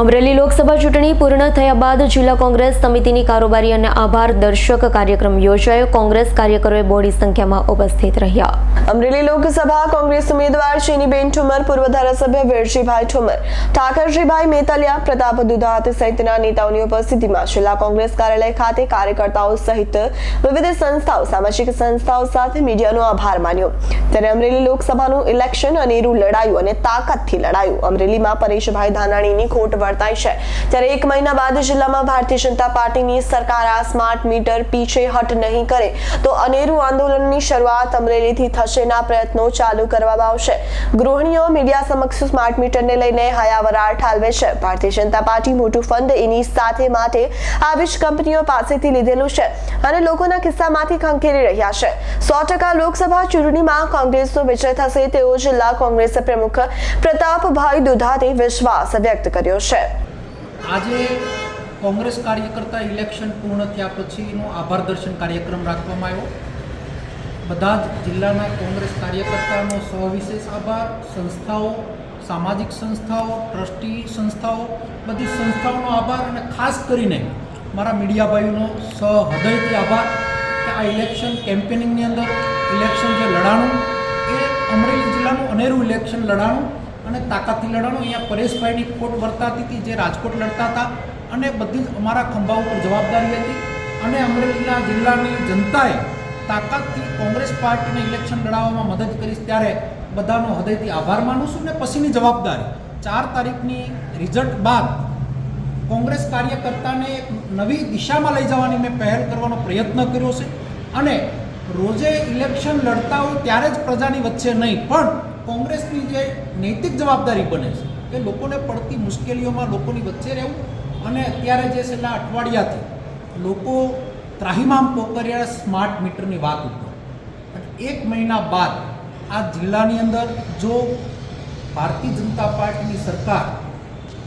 અમરેલી લોકસભા ચૂંટણી પૂર્ણ થયા બાદ જિલ્લા કોંગ્રેસ સમિતિની કારોબારી અને આભાર દર્શક કાર્યક્રમ યોજાયો. કોંગ્રેસ કાર્યકરોએ બોડી સંખ્યામાં ઉપસ્થિત રહ્યા. અમરેલી લોકસભા કોંગ્રેસ ઉમેદવાર ચીનીબેન ઠુમર, પૂર્વ ધારાસભ્ય વેરજીભાઈ ઠુમર, ઠાકરજીભાઈ મેતલિયા, પ્રતાપ દુધાત સહિતના નેતાઓની ઉપસ્થિતિમાં જિલ્લા કોંગ્રેસ કાર્યાલય ખાતે કાર્યકર્તાઓ સહિત વિવિધ સંસ્થાઓ, સામાજિક સંસ્થાઓ સાથે મીડિયાનો આભાર માન્યો. ત્યારે અમરેલી લોકસભાનું ઇલેક્શન અનેરું લડાયું અને તાકાતથી લડાયું. અમરેલીમાં પરેશભાઈ ધાનાણીની ખોટ વર્તાઈ છે. ત્યારે એક મહિના બાદ જિલ્લામાં ભારતીય જનતા પાર્ટીની સરકાર આ સ્માર્ટ મીટર પીછે હટ નહીં કરે, તો અનેરું આંદોલનની શરૂઆત અમરેલીથી થશેના પ્રયત્નો ચાલુ કરવામાં આવશે. ગૃહિણીઓ મીડિયા સમક્ષ સ્માર્ટ મીટરને લઈને હયાવરાળ ઠાલવે છે. ભારતીય જનતા પાર્ટી મોટું ફંડ એની સાથે માટે આવી જ કંપનીઓ પાસેથી લીધેલું છે અને લોકોના કિસ્સામાંથી ખંખેરી રહ્યા છે. સો ટકા લોકસભા ચૂંટણીમાં કોંગ્રેસનો વિજય થશે તેવો જિલ્લા કોંગ્રેસ પ્રમુખ પ્રતાપભાઈ દુધાતે વિશ્વાસ વ્યક્ત કર્યો છે. આજે કોંગ્રેસ કાર્યકર્તા ઇલેક્શન પૂર્ણ થયા પછીનો આભાર દર્શન કાર્યક્રમ રાખવામાં આવ્યો. બધા જ જિલ્લાના કોંગ્રેસ કાર્યકર્તાનો સવિશેષ આભાર. સંસ્થાઓ, સામાજિક સંસ્થાઓ, ટ્રસ્ટી સંસ્થાઓ, બધી સંસ્થાઓનો આભાર અને ખાસ કરીને મારા મીડિયા ભાઈઓનો સહૃદયથી આભાર કે આ ઇલેક્શન કેમ્પેનિંગની અંદર ઇલેક્શન જે લડાણું એ અમરેલી જિલ્લાનું અનેરું ઇલેક્શન લડાણું અને તાકાતથી લડવાનું અહીંયા પરેશભાઈની ખોટ વર્તાતી હતી, જે રાજકોટ લડતા હતા. અને બધી જ અમારા ખંભા ઉપર જવાબદારી હતી. અને અમરેલીના જિલ્લાની જનતાએ તાકાતથી કોંગ્રેસ પાર્ટીને ઇલેક્શન લડાવવામાં મદદ કરીશ ત્યારે બધાનો હૃદયથી આભાર માનું છું. ને પછીની જવાબદારી, ચાર તારીખની રિઝલ્ટ બાદ કોંગ્રેસ કાર્યકર્તાને એક નવી દિશામાં લઈ જવાની મેં પહેલ કરવાનો પ્રયત્ન કર્યો છે. અને રોજે ઇલેક્શન લડતા હોય ત્યારે જ પ્રજાની વચ્ચે નહીં, પણ કોંગ્રેસની જે નૈતિક જવાબદારી બને છે કે લોકોને પડતી મુશ્કેલીઓમાં લોકોની વચ્ચે રહેવું અને અત્યારે જે છેલ્લા અઠવાડિયાથી લોકો ત્રાહિમામ પોકરિયા સ્માર્ટ મીટરની વાત ઉપર. એક મહિના બાદ આ જિલ્લાની અંદર જો ભારતીય જનતા પાર્ટીની સરકાર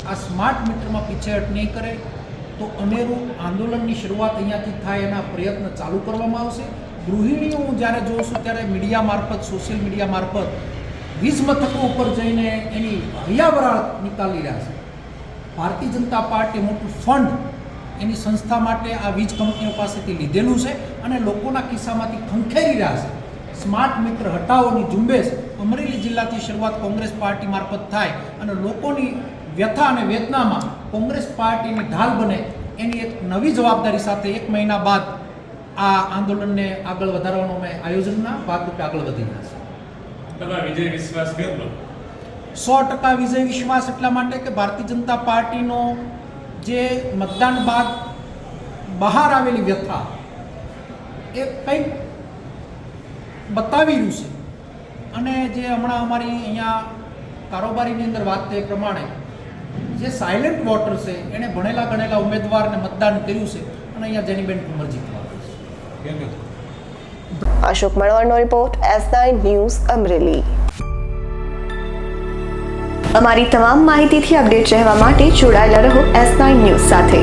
આ સ્માર્ટ મીટરમાં પીછેહટ નહીં કરે, તો અનેરું આંદોલનની શરૂઆત અહીંયાથી થાય એના પ્રયત્ન ચાલુ કરવામાં આવશે. ગૃહિણીઓ હું જ્યારે જોઉં છું ત્યારે મીડિયા મારફત, સોશિયલ મીડિયા મારફત વીજ મથકો ઉપર જઈને એની હૈયાવરાળ નીકાળી રહ્યા છે. ભારતીય જનતા પાર્ટી મોટું ફંડ એની સંસ્થા માટે આ વીજ કંપનીઓ પાસેથી લીધેલું છે અને લોકોના ખિસ્સામાંથી ખંખેરી રહ્યા છે. સ્માર્ટ મિત્ર હટાવોની ઝુંબેશ અમરેલી જિલ્લાથી શરૂઆત કોંગ્રેસ પાર્ટી મારફત થાય અને લોકોની વ્યથા અને વેદનામાં કોંગ્રેસ પાર્ટીની ઢાલ બને એની એક નવી જવાબદારી સાથે એક મહિના બાદ આ આંદોલનને આગળ વધારવાનો અમે આયોજનના ભાગરૂપે આગળ વધી રહ્યા છે વિજય વિશ્વાસ સો ટકા વિજય વિશ્વાસ એટલા માટે કે ભારતીય જનતા પાર્ટીનો જે મતદાન બાદ બહાર આવેલી વ્યથા એ કંઈક બતાવી રહ્યું છે. અને જે હમણાં અમારી અહીંયા કારોબારીની અંદર વાત થઈ એ પ્રમાણે જે સાયલેન્ટ વોટર છે એણે ભણેલા ગણેલા ઉમેદવારને મતદાન કર્યું છે અને અહીંયા જેનીબેન કુંવર જીતવા છે અશોક મળવાનો રિપોર્ટ એસ ન્યૂઝ અમરેલી અમારી તમામ માહિતીથી અપડેટ રહેવા માટે જોડાયેલા રહો એસ ન્યૂઝ સાથે.